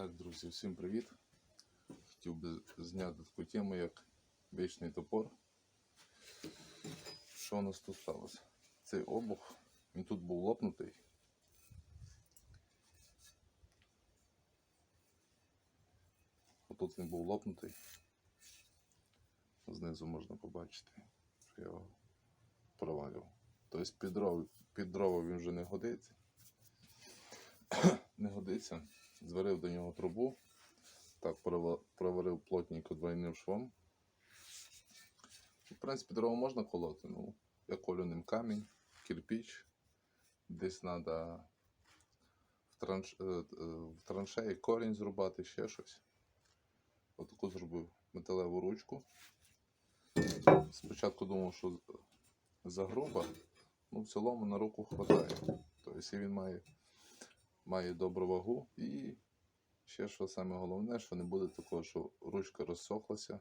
Так, друзі, всім привіт. Хотів би зняти таку тему, як вічний топор. Що у нас тут сталося? Цей обух, він тут був лопнутий. Отут він був лопнутий. Знизу можна побачити, що я його провалював. Тобто під дрова, під дрова він вже не годиться. не годиться. Зварив до нього трубу. Так, проварив плотненько двойним швом. В принципі, дрова можна колоти. Ну, я колю ним камінь, кирпич. Десь треба в, транш... е, е, в траншеї корінь зрубати, ще щось. Отаку зробив металеву ручку. Спочатку думав, що загруба, ну в цілому на руку хватає. Тобто він має має добру вагу і ще що саме головне, що не буде такого, що ручка розсохлася.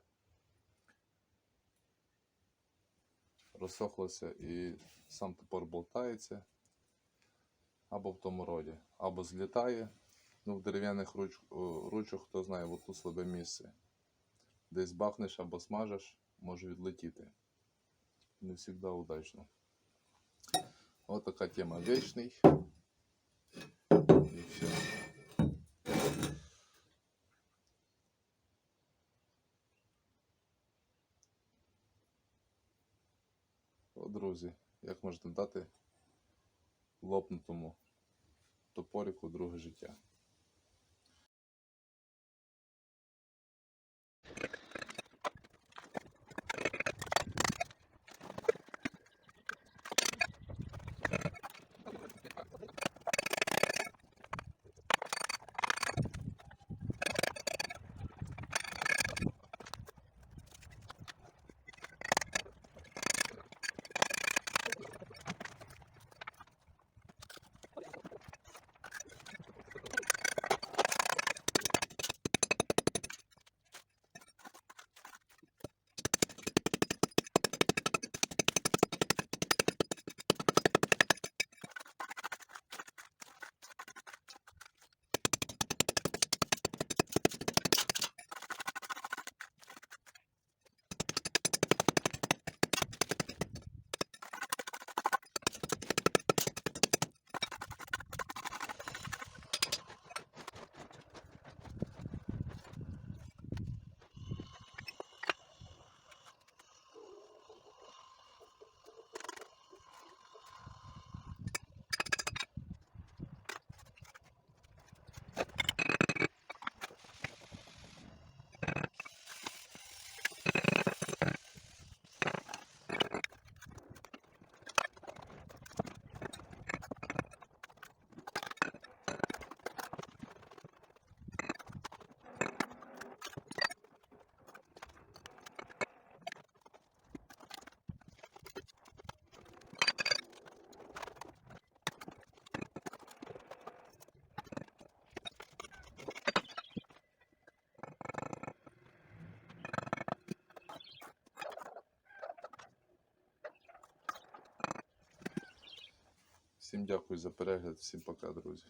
Розсохлася і сам топор болтається або в тому роді, або злітає. Ну, в дерев'яних руч, о, ручок, хто знає, от тут слабе місце. Десь бахнеш або смажеш, може відлетіти. Не завжди удачно. Ось така тема вічний. Все. О, друзі, як можна дати лопнутому топоріку друге життя? Всім дякую за перегляд, всім пока, друзі.